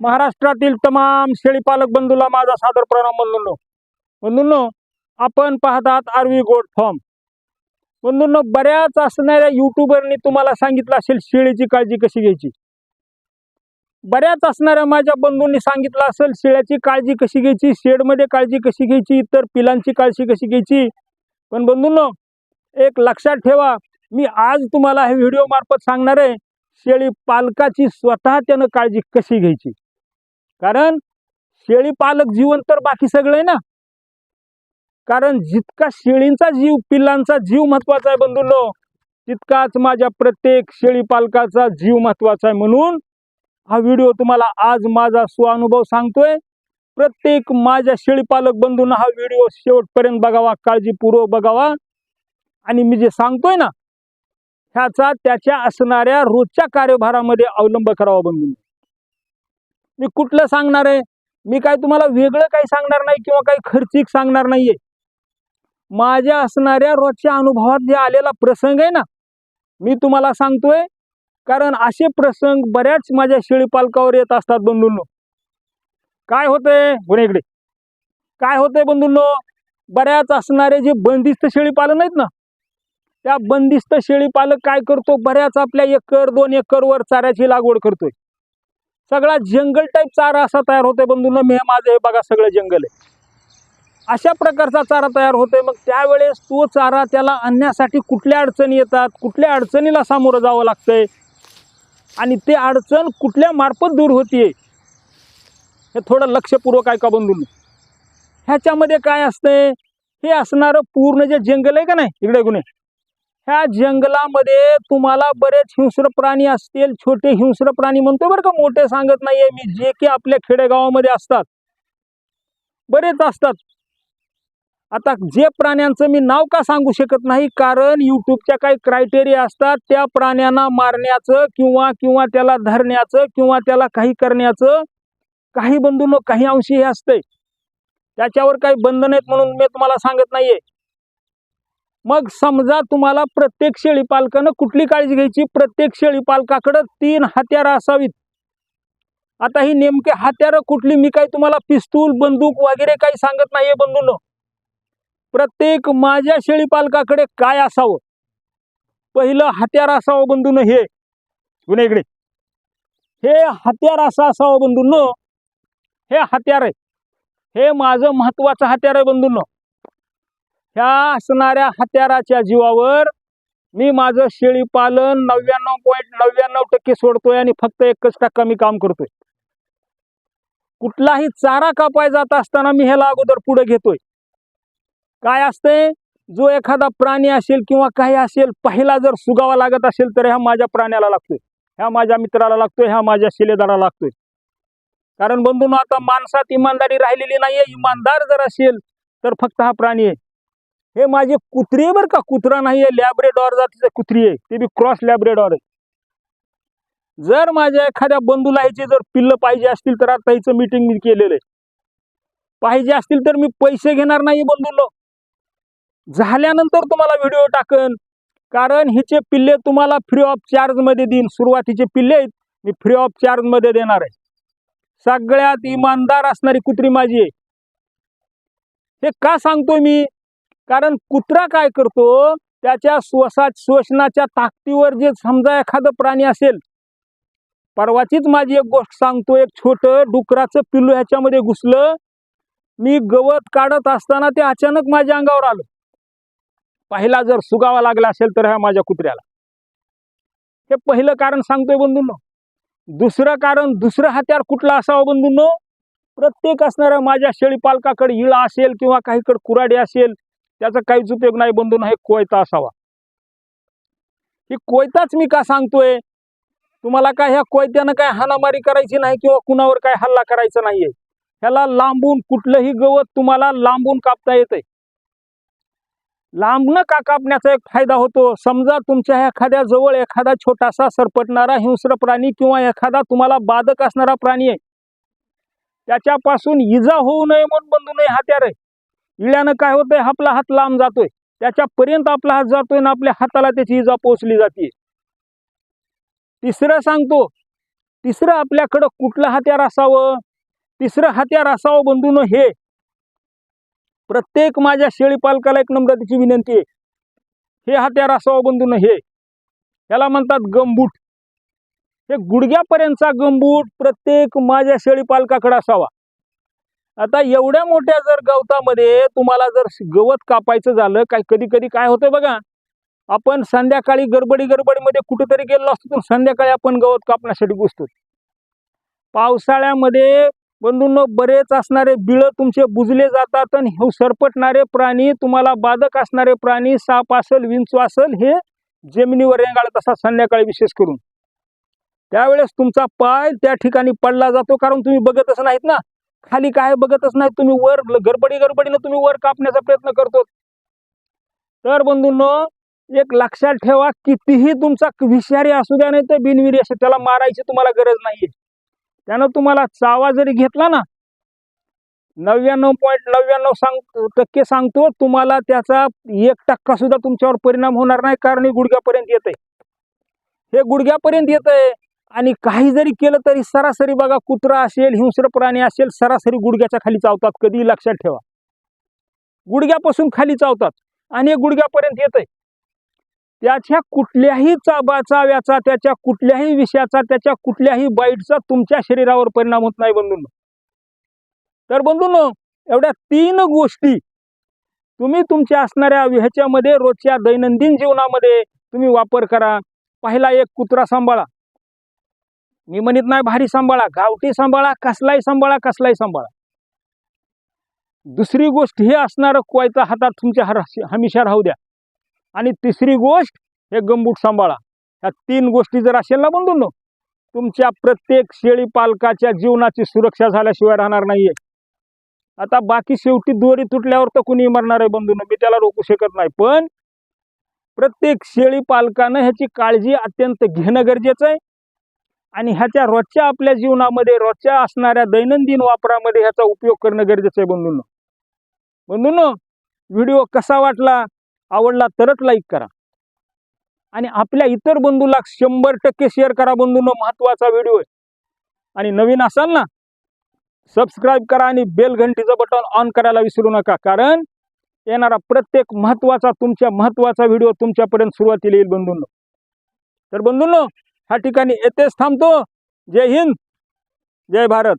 महाराष्ट्रातील तमाम शेळीपालक बंधूला माझा सादर प्रणाम. बंधूंनो बंधूंनो आपण पाहतात आरवी गोड फॉर्म. बंधूंनो बऱ्याच असणाऱ्या युट्यूबरनी तुम्हाला सांगितलं असेल शेळीची काळजी कशी घ्यायची. बऱ्याच असणाऱ्या माझ्या बंधूंनी सांगितलं असेल शेळ्याची काळजी कशी घ्यायची शेडमध्ये काळजी कशी घ्यायची इतर पिलांची काळजी कशी घ्यायची. पण बंधूंनो एक लक्षात ठेवा मी आज तुम्हाला हे व्हिडिओ मार्फत सांगणार आहे शेळी पालकाची स्वतः त्यानं काळजी कशी घ्यायची. कारण शेळी पालक जीवन तर बाकी सगळं आहे ना. कारण जितका शेळींचा जीव पिल्लांचा जीव महत्त्वाचा आहे बंधूंनो तितकाच माझ्या प्रत्येक शेळी पालकाचा जीव महत्त्वाचा आहे म्हणून हा व्हिडिओ तुम्हाला आज माझा स्वानुभव सांगतोय. प्रत्येक माझ्या शेळी पालक बंधूंना हा व्हिडिओ शेवटपर्यंत बघावा काळजीपूर्वक बघावा. आणि मी जे सांगतोय ना ह्याचा त्याच्या असणाऱ्या रोजच्या कार्यभारामध्ये अवलंब करावा बंधूंनो. मी कुठलं सांगणार आहे? मी काय तुम्हाला वेगळं काही सांगणार नाही किंवा काही खर्चिक सांगणार नाहीये. माझ्या असणाऱ्या रोजच्या अनुभवात जे आलेला प्रसंग आहे ना मी तुम्हाला सांगतोय. कारण असे प्रसंग बऱ्याच माझ्या शेळीपालकावर येत असतात बंधूंनो. काय होतंय? गुन्हे इकडे. काय होतंय बंधूंनो? बऱ्याच असणारे जे बंदिस्त शेळीपालन आहेत ना त्या बंदिस्त शेळीपालक काय करतो? बऱ्याच आपल्या एकर दोन एकरवर चाऱ्याची लागवड करतोय. सगळा जंगल टाईप चारा असा तयार होतोय बंधूंना. मी हे माझं हे बघा सगळं जंगल आहे. अशा प्रकारचा चारा तयार होतोय. मग त्यावेळेस तो चारा त्याला आणण्यासाठी कुठल्या अडचणी येतात? कुठल्या अडचणीला सामोरं जावं लागतंय? आणि ते अडचण कुठल्या मार्फत दूर होतीये? हे थोडं लक्षपूर्वक ऐका बंधून. ह्याच्यामध्ये काय असतंय? हे असणारं पूर्ण जे जंगल आहे का नाही? इकडे गुन्हे ह्या जंगलामध्ये तुम्हाला बरेच हिंस्र प्राणी असतील. छोटे हिंस्र प्राणी म्हणतो बरं का मोठे सांगत नाहीये मी जे की आपल्या खेडेगावामध्ये असतात. बरेच असतात. आता जे प्राण्यांचं मी नाव का सांगू शकत नाही कारण युट्यूबच्या काही क्रायटेरिया असतात. त्या प्राण्यांना मारण्याचं किंवा किंवा त्याला धरण्याचं किंवा त्याला काही करण्याचं काही बंधू काही अंशी हे असतंय. त्याच्यावर काही बंधन आहेत म्हणून मी तुम्हाला सांगत नाहीये. मग समजा तुम्हाला प्रत्येक शेळी पालकानं कुठली काळजी घ्यायची? प्रत्येक शेळी पालकाकडं तीन हत्यारं असावीत. आता ही नेमके हत्यारं कुठली? मी काही तुम्हाला पिस्तूल बंदूक वगैरे काही सांगत नाहीये बंधून. प्रत्येक माझ्या शेळी पालकाकडे काय असावं? पहिलं हत्यार असावं बंधून हे. गुन्हे इकडे. हे हत्यार असं असावं बंधून. हे हत्यार आहे. हे माझं महत्वाचं हत्यार आहे बंधून. ह्या असणाऱ्या हत्याराच्या जीवावर मी माझं शेळी पालन नव्याण्णव पॉईंट नव्याण्णव टक्के सोडतोय आणि फक्त एकच टक्का मी काम करतोय. कुठलाही चारा कापाय जात असताना मी ह्याला अगोदर पुढे घेतोय. काय असतंय जो एखादा प्राणी असेल किंवा काही असेल पहिला जर सुगावा लागत असेल तर ह्या माझ्या प्राण्याला लागतोय. ह्या माझ्या मित्राला लागतोय ह्या माझ्या शिलेदाराला लागतोय. कारण बंधून आता माणसात इमानदारी राहिलेली नाहीये. इमानदार जर असेल तर फक्त हा प्राणी आहे. हे माझे कुत्री आहे बरं का. कुत्रा नाहीये लॅबरेडॉर जातीचं कुत्री आहे. ते बी क्रॉस लॅबरेडॉर आहे. जर माझ्या एखाद्या बंधूला ह्याचे जर पिल्लं पाहिजे असतील तर आता हिचं मीटिंग मी केलेलं आहे. पाहिजे असतील तर मी पैसे घेणार नाही बंधूलो झाल्यानंतर तुम्हाला व्हिडिओ टाकन. कारण हिचे पिल्ले तुम्हाला फ्री ऑफ चार्जमध्ये देईन. सुरुवातीचे पिल्ले आहेत. मी फ्री ऑफ चार्जमध्ये देणार आहे. सगळ्यात इमानदार असणारी कुत्री माझी आहे. हे का सांगतो मी? कारण कुत्रा काय करतो? त्याच्या श्वसा श्वसनाच्या ताकदीवर जे समजा एखादं प्राणी असेल परवाचीच माझी एक गोष्ट सांगतो. एक छोटं डुकराचं पिल्लू ह्याच्यामध्ये घुसलं. मी गवत काढत असताना ते अचानक माझ्या अंगावर आलं. पहिला जर सुगावा लागला असेल तर ह्या माझ्या कुत्र्याला. हे पहिलं कारण सांगतोय बंधूंनो. दुसरं कारण दुसरं हत्यार कुठलं असावं बंधूंनो? प्रत्येक असणाऱ्या माझ्या शेळी पालकाकडे इळा असेल किंवा काहीकडे कुराडी असेल त्याचा काहीच उपयोग नाही बंधून हे कोयता असावा. ही कोयताच मी का सांगतोय? तुम्हाला काय ह्या कोयत्यानं काय हाणामारी करायची नाही किंवा कुणावर काय हल्ला करायचा नाहीये? ह्याला लांबून कुठलंही गवत तुम्हाला लांबून कापता येते लांबणं का कापण्याचा एक फायदा होतो? समजा तुमच्या एखाद्या जवळ एखादा छोटासा सरपटणारा हिंस्र प्राणी किंवा एखादा तुम्हाला बाधक असणारा प्राणी आहे. त्याच्यापासून इजा होऊ नये म्हणून बंधू नये हत्यार आहे. इळ्यानं काय होतंय? आपला हात लांब जातोय. त्याच्यापर्यंत आपला हात जातोय ना आपल्या हाताला त्याची इजा पोचली जाते तिसरं सांगतो तिसरं आपल्याकडं कुठलं हत्यार असावं? तिसरं हत्यार असावं बंधून हे. प्रत्येक माझ्या शेळी पालकाला एक नम्रतेची विनंती आहे. हे हत्यार असावं बंधून हे. याला म्हणतात गंबूट. हे गुडघ्यापर्यंतचा गंबूट प्रत्येक माझ्या शेळी पालकाकडे असावा. आता एवढ्या मोठ्या जर गवतामध्ये तुम्हाला जर गवत कापायचं झालं काय कधी कधी काय होतं बघा आपण संध्याकाळी गडबडी गडबडीमध्ये कुठेतरी गेलो असतो तर संध्याकाळी आपण गवत कापण्यासाठी घुसतो पावसाळ्यामध्ये बंधूंनो बरेच असणारे बिळं तुमचे बुजले जातात आणि हे सरपटणारे प्राणी तुम्हाला बाधक असणारे प्राणी साप असेल विंचू असेल हे जमिनीवर रेंगाळत असतात संध्याकाळी विशेष करून. त्यावेळेस तुमचा पाय त्या ठिकाणी पडला जातो कारण तुम्ही बघतच नाहीत ना. खाली काय बघतच नाही तुम्ही वर गडबडी गडबडीनं तुम्ही वर कापण्याचा प्रयत्न करतो तर बंधूंनो एक लक्षात ठेवा कितीही तुमचा विषारी असू द्या नाही तर बिनविरी असे त्याला मारायची तुम्हाला गरज नाहीये. त्यानं तुम्हाला चावा जरी घेतला ना नव्याण्णव पॉईंट नव्याण्णव सांग टक्के सांगतो तुम्हाला त्याचा एक टक्का सुद्धा तुमच्यावर परिणाम होणार नाही कारण हे गुडघ्यापर्यंत येत हे गुडघ्यापर्यंत येत आणि काही जरी केलं तरी सरासरी बघा कुत्रा असेल हिंस्र प्राणी असेल सरासरी गुडघ्याच्या खाली चावतात. कधी लक्षात ठेवा. गुडघ्यापासून खाली चावतात. आणि गुडघ्यापर्यंत येत त्याच्या कुठल्याही चाबा चाव्याचा त्याच्या कुठल्याही विषयाचा त्याच्या कुठल्याही बाईटचा तुमच्या शरीरावर परिणाम होत नाही बंधून. तर बंधून एवढ्या तीन गोष्टी तुम्ही तुमच्या असणाऱ्या ह्याच्यामध्ये रोजच्या दैनंदिन जीवनामध्ये तुम्ही वापर करा. पहिला एक कुत्रा सांभाळा. मी म्हणत नाही भारी सांभाळा गावठी सांभाळा कसलाही सांभाळा कसलाही सांभाळा. दुसरी गोष्ट हे असणारं कोयता हातात तुमच्या हर हमेशा राहू द्या. आणि तिसरी गोष्ट हे गंबूट सांभाळा. ह्या तीन गोष्टी जर असेल ना बंधून तुमच्या प्रत्येक शेळी पालकाच्या जीवनाची सुरक्षा झाल्याशिवाय राहणार नाहीये. आता बाकी शेवटी दोरी तुटल्यावर तर कुणी मरणार आहे बंधून मी त्याला रोखू शकत नाही. पण प्रत्येक शेळी पालकानं ह्याची काळजी अत्यंत घेणं गरजेचं आहे. आणि ह्याच्या रोजच्या आपल्या जीवनामध्ये रोजच्या असणाऱ्या दैनंदिन वापरामध्ये ह्याचा उपयोग करणं गरजेचं आहे बंधूंनो. बंधूंनो व्हिडिओ कसा वाटला आवडला तरच लाईक करा. आणि आपल्या इतर बंधूला शंभर टक्के शेअर करा बंधूंनो महत्त्वाचा व्हिडिओ आहे. आणि नवीन असाल ना सबस्क्राईब करा आणि बेल घंटीचं बटन ऑन करायला विसरू नका. कारण येणारा प्रत्येक महत्त्वाचा तुमच्या महत्त्वाचा व्हिडिओ तुमच्यापर्यंत सुरुवातीला येईल बंधूंनो. तर बंधूंनो ह्या ठिकाणी येथेच थांबतो. जय हिंद. जय भारत.